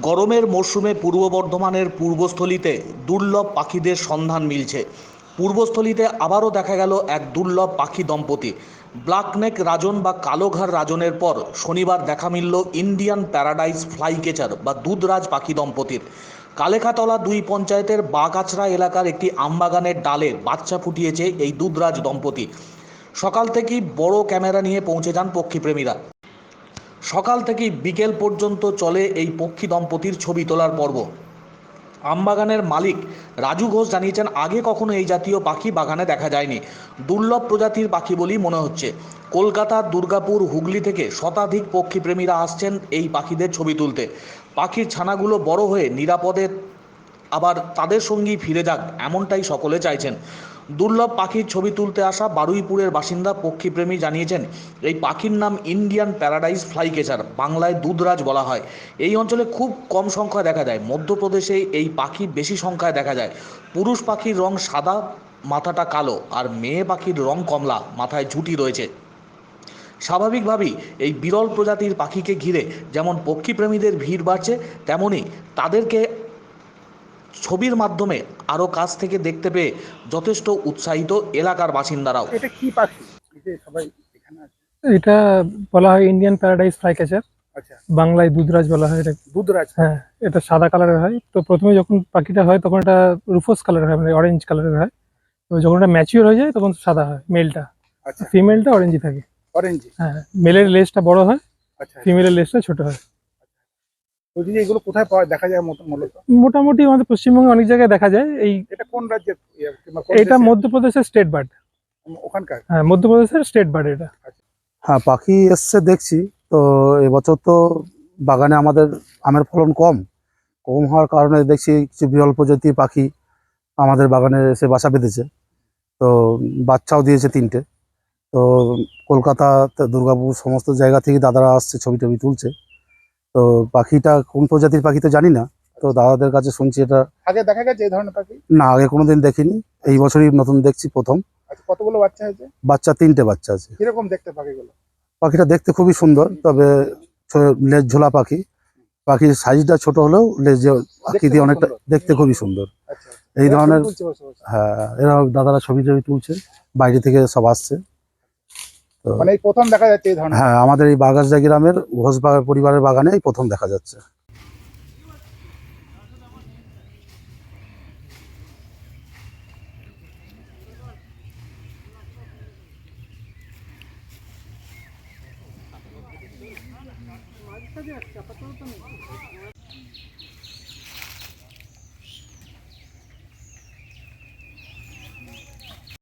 গরমের মরশুমে পূর্ব বর্ধমানের পূর্বস্থলীতে দুর্লভ পাখিদের সন্ধান মিলছে। পূর্বস্থলীতে আবারও দেখা গেল এক দুর্লভ পাখি দম্পতি। ব্ল্যাকনেক রাজন বা কালোঘাড় রাজনের পর শনিবার দেখা মিলল ইন্ডিয়ান প্যারাডাইস ফ্লাইকেচার বা দুধরাজ পাখি দম্পতির। কালেখাতলা দুই পঞ্চায়েতের বাগাছড়া এলাকার একটি আমবাগানের ডালে বাচ্চা ফুটিয়েছে এই দুধরাজ দম্পতি। সকাল থেকেই বড় ক্যামেরা নিয়ে পৌঁছে যান পক্ষীপ্রেমীরা। সকাল থেকে বিকেল পর্যন্ত চলে এই পক্ষী দম্পতির ছবি তোলার পর্ব। আমবাগানের মালিক রাজু ঘোষ জানিয়েছেন, আগে কখনো এই জাতীয় পাখি বাগানে দেখা যায়নি। দুর্লভ প্রজাতির পাখি বলেই মনে হচ্ছে। কলকাতা, দুর্গাপুর, হুগলি থেকে শতাধিক পক্ষীপ্রেমীরা আসছেন এই পাখিদের ছবি তুলতে। পাখির ছানাগুলো বড় হয়ে নিরাপদে আবার তাদের সঙ্গেই ফিরে যাক, এমনটাই সকলে চাইছেন। দুর্লভ পাখির ছবি তুলতে আসা বারুইপুরের বাসিন্দা পক্ষীপ্রেমী জানিয়েছেন, এই পাখির নাম ইন্ডিয়ান প্যারাডাইস ফ্লাইকেচার বাংলায় দুধরাজ বলা হয়। এই অঞ্চলে খুব কম সংখ্যায় দেখা যায়, মধ্যপ্রদেশে এই পাখি বেশি সংখ্যায় দেখা যায়। পুরুষ পাখির রং সাদা, মাথাটা কালো, আর মেয়ে পাখির রং কমলা, মাথায় ঝুঁটি রয়েছে। স্বাভাবিকভাবেই এই বিরল প্রজাতির পাখিকে ঘিরে যেমন পক্ষীপ্রেমীদের ভিড় বাড়ছে তেমনই তাদেরকে ছবির মাধ্যমে আরও কাছ থেকে দেখতে পেয়ে যথেষ্ট উৎসাহিত এলাকার বাসিন্দারাও। এটা কি পাখি? সবাই এটা বলা হয় ইন্ডিয়ান প্যারাডাইস ফ্লাই ক্যাচার আচ্ছা। বাংলায় দুধরাজ বলা হয় এটা দুধরাজ? হ্যাঁ এটা সাদা কালারের হয়। তো প্রথমে যখন পাখিটা হয় তখন এটা রুফোস কালারের হয় মানে অরেঞ্জ কালারের হয়। তো যখন এটা ম্যাচিওর হয়ে যায় তখন সাদা হয় মেলটা আচ্ছা। ফিমেলটা অরেঞ্জই থাকে। অরেঞ্জ হ্যাঁ মেলের লেজটা বড় হয় আচ্ছা। ফিমেলের লেজটা ছোট হয়। যে এগুলো কোথায় পাওয়া দেখা যায় মূলত? মোটামুটি আমাদের পশ্চিমবঙ্গে অনেক জায়গায় দেখা যায়। এই এটা কোন রাজ্যের ইয়ে, এটা মধ্যপ্রদেশের স্টেট বার্ড। ওখানকার? হ্যাঁ মধ্যপ্রদেশের স্টেট বার্ড এটা। হ্যাঁ পাখি এসছে দেখছি। তো এবছর তো বাগানে আমাদের আমের ফলন কম। কম হওয়ার কারণে দেখছি কিছু বিরল প্রজাতির পাখি আমাদের বাগানে এসে বাসা বেঁধেছে। তো বাচ্চাও দিয়েছে তিনটে। তো কলকাতা দুর্গাপুর সমস্ত জায়গা থেকে দাদারা আসছে ছবি টবি তুলছে। তো পাখিটা কোন প্রজাতির পাখি তো জানি না তো দাদাদের কাছে শুনছি এটা। আগে দেখা গেছে এই ধরনের পাখি? না আগে কোনোদিন দেখিনি। এই বছরই নতুন দেখছি প্রথম। আচ্ছা কতগুলো বাচ্চা হয়েছে? বাচ্চা তিনটে বাচ্চা আছে। কীরকম দেখতে পাখিগুলো? পাখিটা দেখতে খুবই সুন্দর তবে লেজ ঝোলা পাখি। পাখির সাইজটা ছোট হলেও লেজ আকৃতি খুব অনেকটা দেখতে খুবই সুন্দর। আচ্ছা এই ধরনের। হ্যাঁ এরা দাদারা ছবি টবি তুলছে বাইরে থেকে সব আসছে। মানে এই প্রথম দেখা যাচ্ছে এই ধরনের? হ্যাঁ আমাদের এই বাগাসদা গ্রামের ঘোষ পরিবারের বাগানে এই প্রথম দেখা যাচ্ছে।